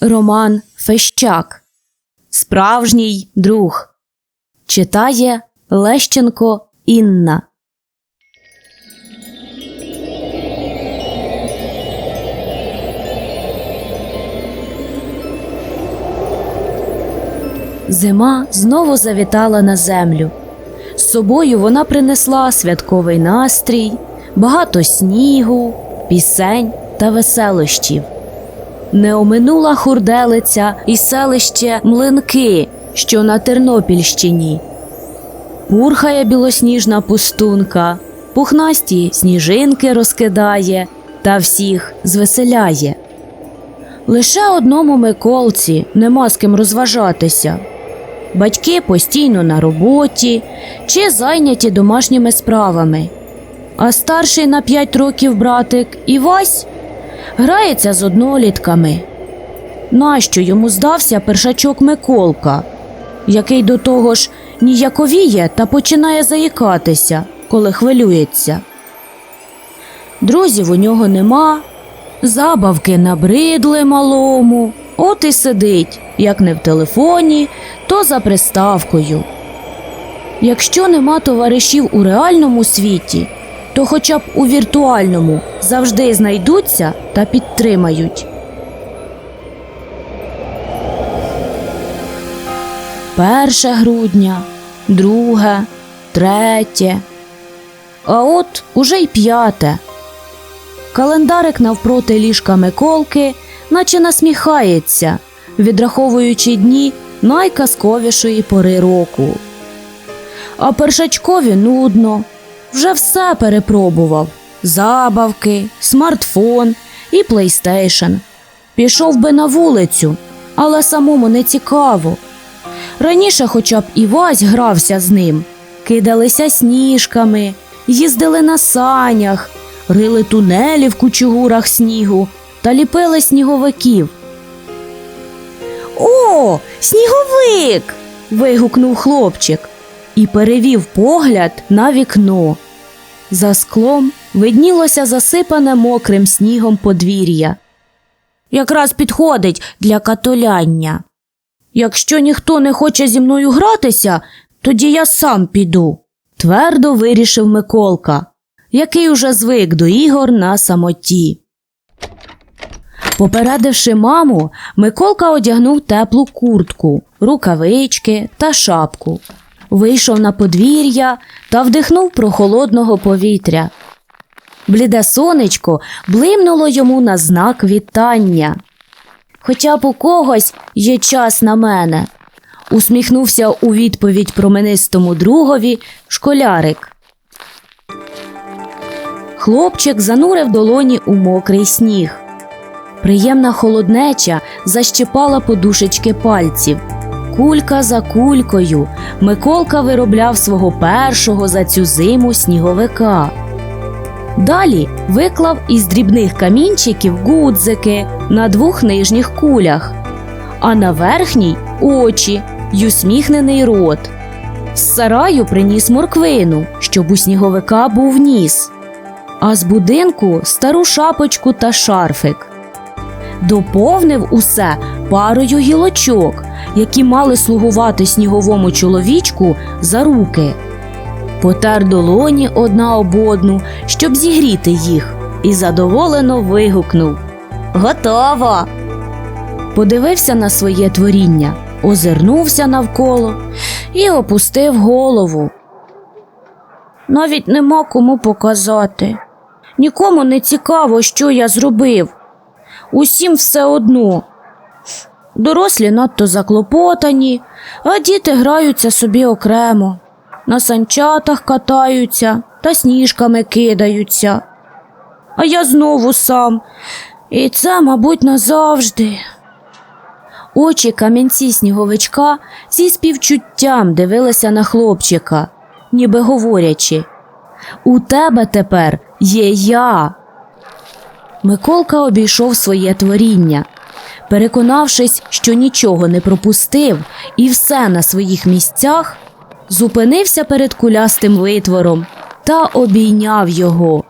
Роман Фещак. Справжній друг. Читає Лещенко Інна. Зима знову завітала на землю. З собою вона принесла святковий настрій, багато снігу, пісень та веселощів. Не оминула хурделиця і селище Млинки, що на Тернопільщині. Пурхає білосніжна пустунка, пухнасті сніжинки розкидає та всіх звеселяє. Лише одному Миколці нема з ким розважатися. Батьки постійно на роботі чи зайняті домашніми справами. А старший на п'ять років братик Івась грається з однолітками. Нащо йому здався першачок Миколка, який до того ж ніяковіє та починає заїкатися, коли хвилюється. Друзів у нього нема, забавки набридли малому, от і сидить, як не в телефоні, то за приставкою. Якщо нема товаришів у реальному світі, то хоча б у віртуальному завжди знайдуться та підтримають. Перше грудня, друге, третє. А от уже й п'яте. Календарик навпроти ліжка Миколки, наче насміхається, відраховуючи дні найказковішої пори року. А першачкові нудно, вже все перепробував: забавки, смартфон і плейстейшн. Пішов би на вулицю, але самому не цікаво. Раніше хоча б Івась грався з ним, кидалися сніжками, їздили на санях, рили тунелі в кучугурах снігу та ліпили сніговиків. О, сніговик. вигукнув хлопчик і перевів погляд на вікно. За склом виднілося засипане мокрим снігом подвір'я. Якраз підходить для катуляння. Якщо ніхто не хоче зі мною гратися, тоді я сам піду, твердо вирішив Миколка, який уже звик до ігор на самоті. Попередивши маму, Миколка одягнув теплу куртку, рукавички та шапку. Вийшов на подвір'я та вдихнув прохолодного повітря. Бліде сонечко блимнуло йому на знак вітання. Хоча б у когось є час на мене, усміхнувся у відповідь променистому другові школярик. Хлопчик занурив долоні у мокрий сніг. Приємна холоднеча защипала подушечки пальців. Кулька за кулькою Миколка виробляв свого першого за цю зиму сніговика. Далі виклав із дрібних камінчиків гудзики на двох нижніх кулях, а на верхній очі й усміхнений рот. З сараю приніс морквину, щоб у сніговика був ніс, а з будинку стару шапочку та шарфик. Доповнив усе парою гілочок, які мали слугувати сніговому чоловічку за руки. Потер долоні одна об одну, щоб зігріти їх, і задоволено вигукнув Готово. Подивився на своє творіння, озирнувся навколо і опустив голову. Навіть нема кому показати. Нікому не цікаво, що я зробив. Усім все одно. Дорослі надто заклопотані, а діти граються собі окремо, на санчатах катаються та сніжками кидаються. А я знову сам, і це, мабуть, назавжди. Очі камінці сніговичка зі співчуттям дивилися на хлопчика, ніби говорячи У тебе тепер є я. Миколка обійшов своє творіння. Переконавшись, що нічого не пропустив і все на своїх місцях, зупинився перед кулястим витвором та обійняв його.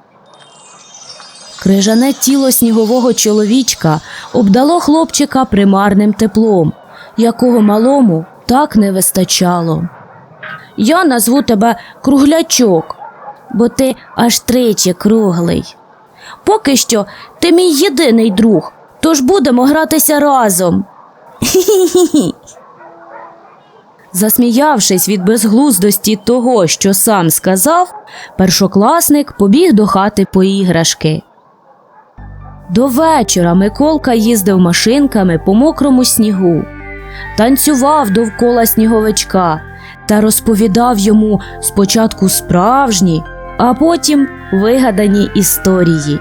Крижане тіло снігового чоловічка обдало хлопчика примарним теплом, якого малому так не вистачало. Я назву тебе круглячок, бо ти аж тричі круглий. Поки що ти мій єдиний друг, тож будемо гратися разом. Засміявшись від безглуздості того, що сам сказав, першокласник побіг до хати по іграшки. До вечора Миколка їздив машинками по мокрому снігу, танцював довкола сніговичка та розповідав йому спочатку справжні, а потім вигадані історії.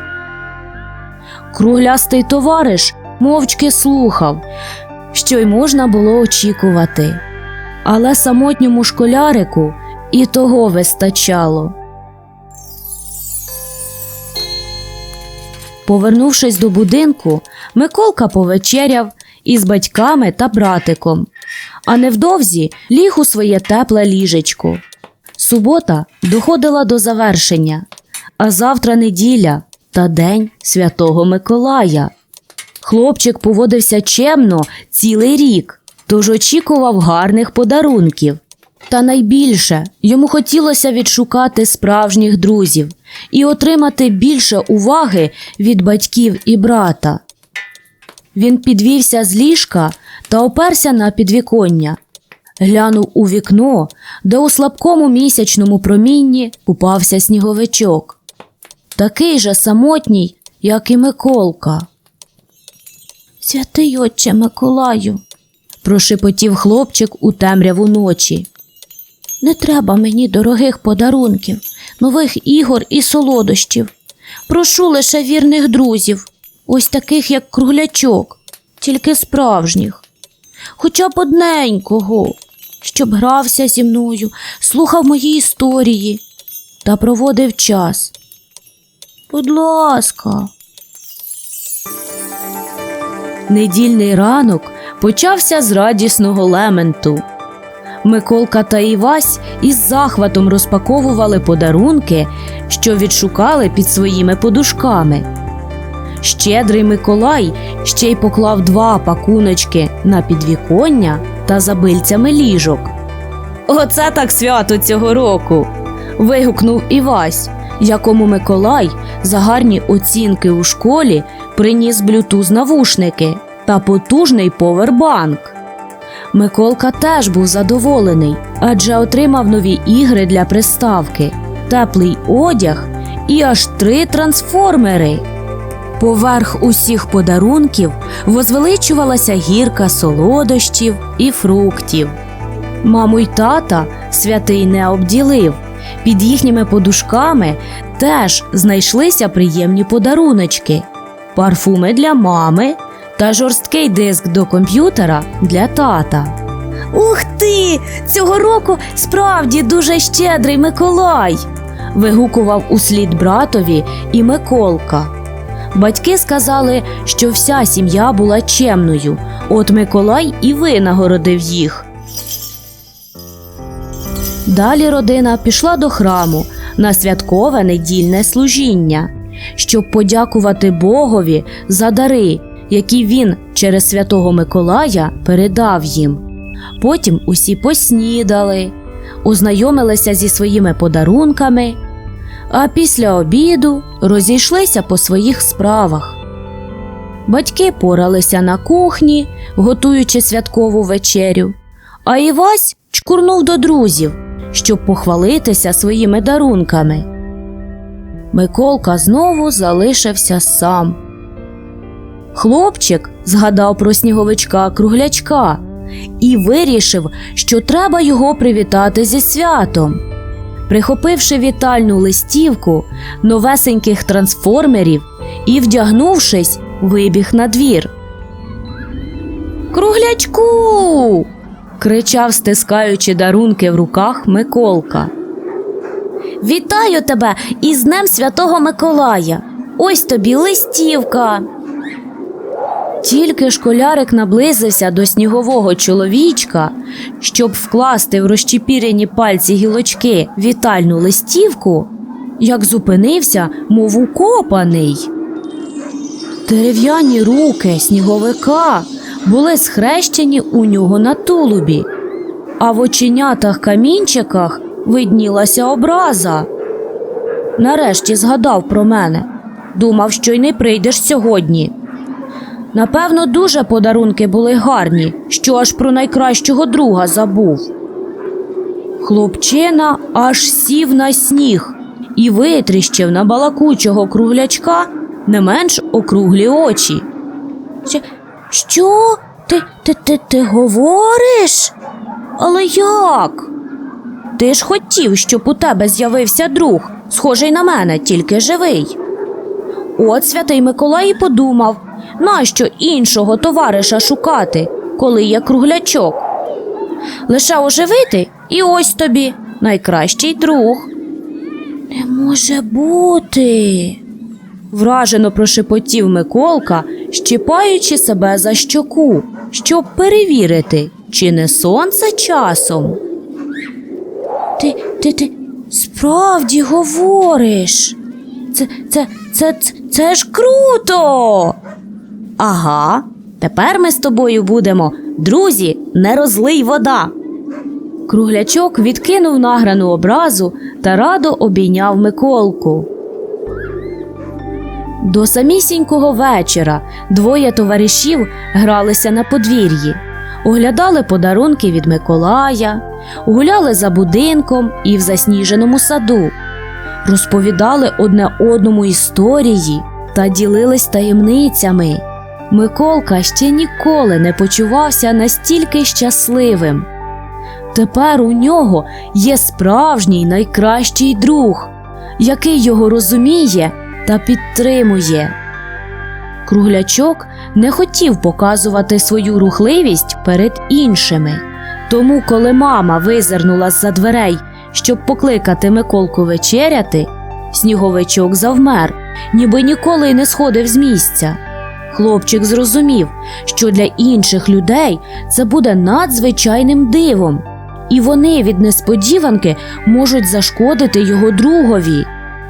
Круглястий товариш мовчки слухав, що й можна було очікувати. Але самотньому школярику і того вистачало. Повернувшись до будинку, Миколка повечеряв із батьками та братиком, а невдовзі ліг у своє тепле ліжечко. Субота доходила до завершення, а завтра неділя та день святого Миколая. Хлопчик поводився чемно цілий рік, тож очікував гарних подарунків. Та найбільше йому хотілося відшукати справжніх друзів і отримати більше уваги від батьків і брата. Він підвівся з ліжка та оперся на підвіконня. Глянув у вікно, де у слабкому місячному промінні купався сніговичок. Такий же самотній, як і Миколка. Святий отче Миколаю, прошепотів хлопчик у темряву ночі. Не треба мені дорогих подарунків, нових ігор і солодощів. Прошу лише вірних друзів, ось таких, як круглячок, тільки справжніх. Хоча б одненького, щоб грався зі мною, слухав мої історії та проводив час. Будь ласка. Недільний ранок почався з радісного лементу. Миколка та Івась із захватом розпаковували подарунки, що відшукали під своїми подушками. Щедрий Миколай ще й поклав два пакуночки на підвіконня та за бильцями ліжок. Оце так свято цього року. вигукнув Івась, якому Миколай за гарні оцінки у школі приніс блютуз навушники та потужний повербанк. Миколка теж був задоволений, адже отримав нові ігри для приставки, теплий одяг і аж три трансформери. Поверх усіх подарунків возвеличувалася гірка солодощів і фруктів. Маму й тата святий не обділив. Під їхніми подушками теж знайшлися приємні подаруночки, парфуми для мами та жорсткий диск до комп'ютера для тата. Ух ти! Цього року справді дуже щедрий Миколай. вигукував услід братові і Миколка. Батьки сказали, що вся сім'я була чемною, от Миколай і винагородив їх. Далі родина пішла до храму на святкове недільне служіння, щоб подякувати Богові за дари, які він через святого Миколая передав їм. Потім усі поснідали, ознайомилися зі своїми подарунками, а після обіду розійшлися по своїх справах. Батьки поралися на кухні, готуючи святкову вечерю, а Івась чкурнув до друзів, щоб похвалитися своїми дарунками. Миколка знову залишився сам. Хлопчик згадав про сніговичка круглячка і вирішив, що треба його привітати зі святом. Прихопивши вітальну листівку новесеньких трансформерів і вдягнувшись, вибіг на двір. Круглячку. Кричав, стискаючи дарунки в руках Миколка. Вітаю тебе із Днем Святого Миколая. Ось тобі листівка. Тільки школярик наблизився до снігового чоловічка, щоб вкласти в розчепірені пальці гілочки вітальну листівку, як зупинився, мов укопаний. Дерев'яні руки сніговика були схрещені у нього на тулубі, а в оченятах камінчиках виднілася образа. Нарешті згадав про мене. Думав, що й не прийдеш сьогодні. Напевно, дуже подарунки були гарні, що аж про найкращого друга забув. Хлопчина аж сів на сніг і витріщив на балакучого круглячка не менш округлі очі. Що? Ти, ти, ти, ти говориш? Але як? Ти ж хотів, щоб у тебе з'явився друг, схожий на мене, тільки живий. От святий Миколай і подумав, нащо іншого товариша шукати, коли є круглячок. Лише оживити, і ось тобі найкращий друг. Не може бути. Вражено прошепотів Миколка, щіпаючи себе за щоку, щоб перевірити, чи не сонце часом. Ти, ти, ти справді говориш. Це, це, це, це, це ж круто. Ага, тепер ми з тобою будемо. Друзі, не розлий вода. Круглячок відкинув награну образу та радо обійняв Миколку. До самісінького вечора двоє товаришів гралися на подвір'ї, оглядали подарунки від Миколая, гуляли за будинком і в засніженому саду, розповідали одне одному історії та ділились таємницями. Миколка ще ніколи не почувався настільки щасливим. Тепер у нього є справжній найкращий друг, який його розуміє та підтримує. Круглячок не хотів показувати свою рухливість перед іншими. Тому, коли мама визирнула з-за дверей, щоб покликати Миколку вечеряти, сніговичок завмер, ніби ніколи й не сходив з місця. Хлопчик зрозумів, що для інших людей це буде надзвичайним дивом, і вони від несподіванки можуть зашкодити його другові.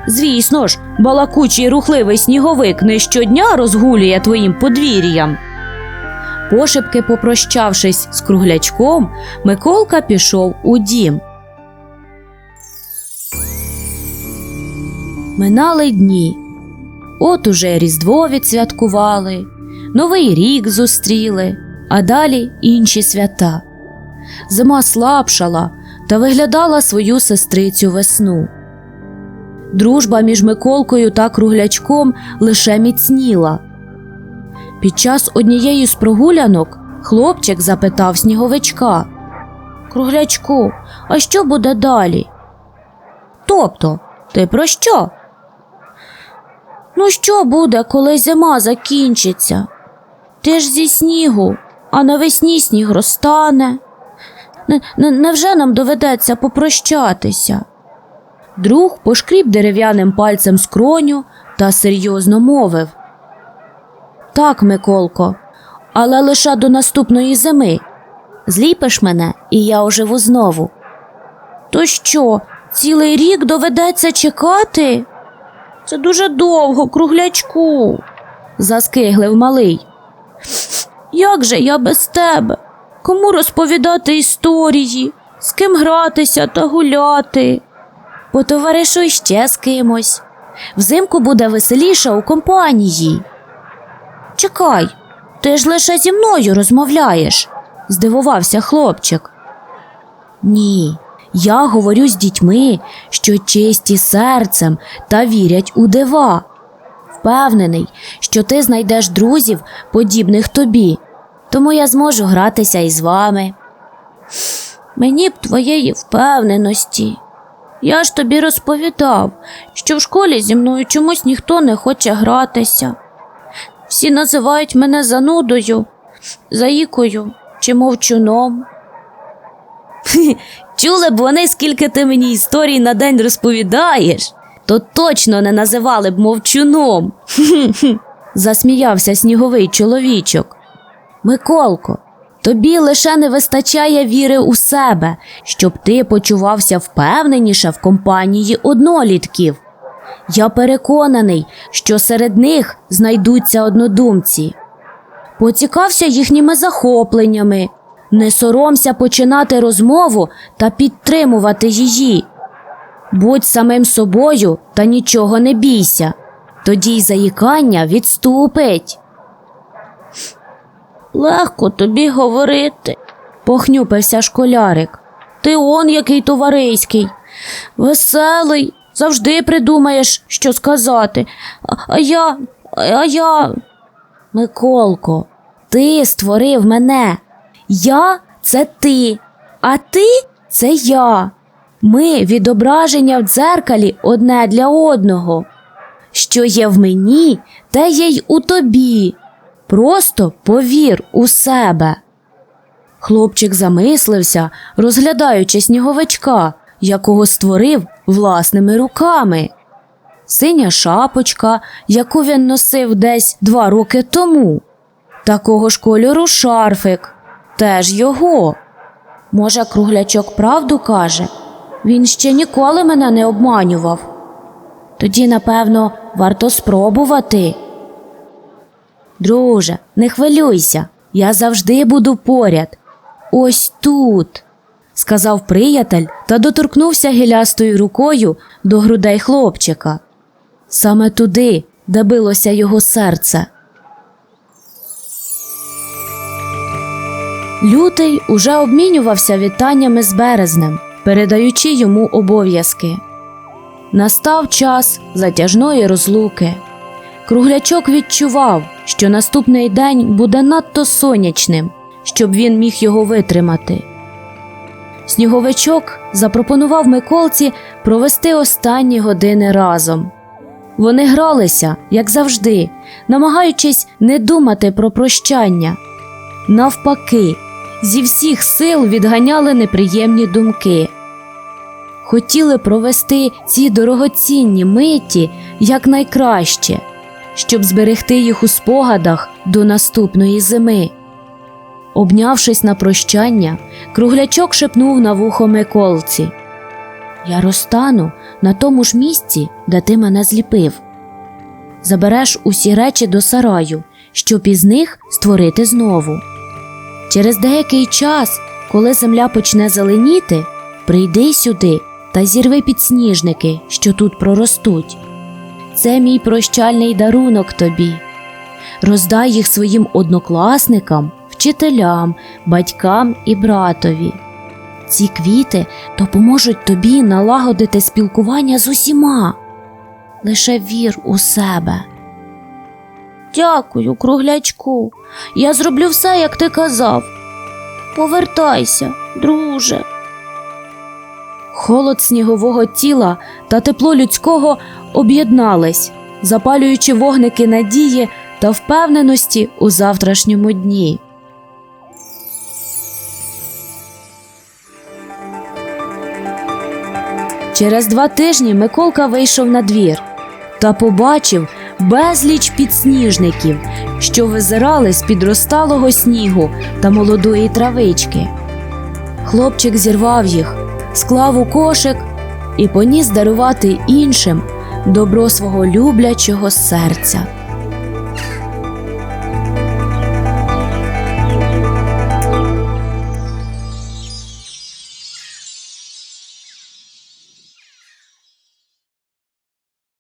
Звісно ж, балакучий рухливий сніговик не щодня розгулює твоїм подвір'ям. Пошепки попрощавшись з круглячком, Миколка пішов у дім. Минали дні. От уже Різдво відсвяткували, Новий рік зустріли, а далі інші свята. Зима слабшала та виглядала свою сестрицю весну. Дружба між Миколкою та круглячком лише міцніла. Під час однієї з прогулянок хлопчик запитав сніговичка Круглячку, а що буде далі? Тобто, ти про що? Ну, що буде, коли зима закінчиться? Ти ж зі снігу, а навесні сніг розтане. Не- не- Невже нам доведеться попрощатися? Друг пошкріб дерев'яним пальцем скроню та серйозно мовив. Так, Миколко, але лише до наступної зими. Зліпиш мене, і я оживу знову. То що, цілий рік доведеться чекати? Це дуже довго, круглячку, заскиглив малий. Як же я без тебе? Кому розповідати історії, з ким гратися та гуляти? Потоваришуй ще з кимось. Взимку буде веселіше у компанії. Чекай, ти ж лише зі мною розмовляєш, здивувався хлопчик. Ні, я говорю з дітьми, що чисті серцем та вірять у дива. Впевнений, що ти знайдеш друзів, подібних тобі, тому я зможу гратися із вами. Мені б твоєї впевненості. Я ж тобі розповідав, що в школі зі мною чомусь ніхто не хоче гратися. Всі називають мене занудою, заїкою чи мовчуном. Чули б вони, скільки ти мені історій на день розповідаєш, то точно не називали б мовчуном. засміявся сніговий чоловічок. Миколко, тобі лише не вистачає віри у себе, щоб ти почувався впевненіше в компанії однолітків. Я переконаний, що серед них знайдуться однодумці. Поцікався їхніми захопленнями. Не соромся починати розмову та підтримувати її. Будь самим собою та нічого не бійся. Тоді й заїкання відступить. Легко тобі говорити, похнюпився школярик. Ти он який товариський. Веселий, завжди придумаєш, що сказати. А, я, а я. Миколко, ти створив мене. Я це ти, а ти це я. Ми відображення в дзеркалі одне для одного. Що є в мені, те є й у тобі. Просто повір у себе. Хлопчик замислився, розглядаючи сніговичка, якого створив власними руками. Синя шапочка, яку він носив десь два роки тому. Такого ж кольору шарфик, теж його. Може, круглячок правду каже? Він ще ніколи мене не обманював. Тоді, напевно, варто спробувати. Друже, не хвилюйся, я завжди буду поряд. Ось тут, сказав приятель та доторкнувся гілястою рукою до грудей хлопчика. Саме туди, де билося його серце. Лютий уже обмінювався вітаннями з березнем, передаючи йому обов'язки. Настав час затяжної розлуки. Круглячок відчував, що наступний день буде надто сонячним, щоб він міг його витримати. Сніговичок запропонував Миколці провести останні години разом. Вони гралися, як завжди, намагаючись не думати про прощання. Навпаки, зі всіх сил відганяли неприємні думки. Хотіли провести ці дорогоцінні миті якнайкраще, щоб зберегти їх у спогадах до наступної зими. Обнявшись на прощання, круглячок шепнув на вухо Миколці. Я розтану на тому ж місці, де ти мене зліпив. Забереш усі речі до сараю, щоб із них створити знову. Через деякий час, коли земля почне зеленіти, прийди сюди та зірви підсніжники, що тут проростуть. Це мій прощальний дарунок тобі. Роздай їх своїм однокласникам, вчителям, батькам і братові. Ці квіти допоможуть тобі налагодити спілкування з усіма. Лише вір у себе. Дякую, круглячку. Я зроблю все, як ти казав. Повертайся, друже. Холод снігового тіла та тепло людського об'єднались, запалюючи вогники надії та впевненості у завтрашньому дні. Через два тижні Миколка вийшов на двір та побачив безліч підсніжників, що визирали з під розталого снігу та молодої травички. Хлопчик зірвав їх, склав у кошик і поніс дарувати іншим добро свого люблячого серця.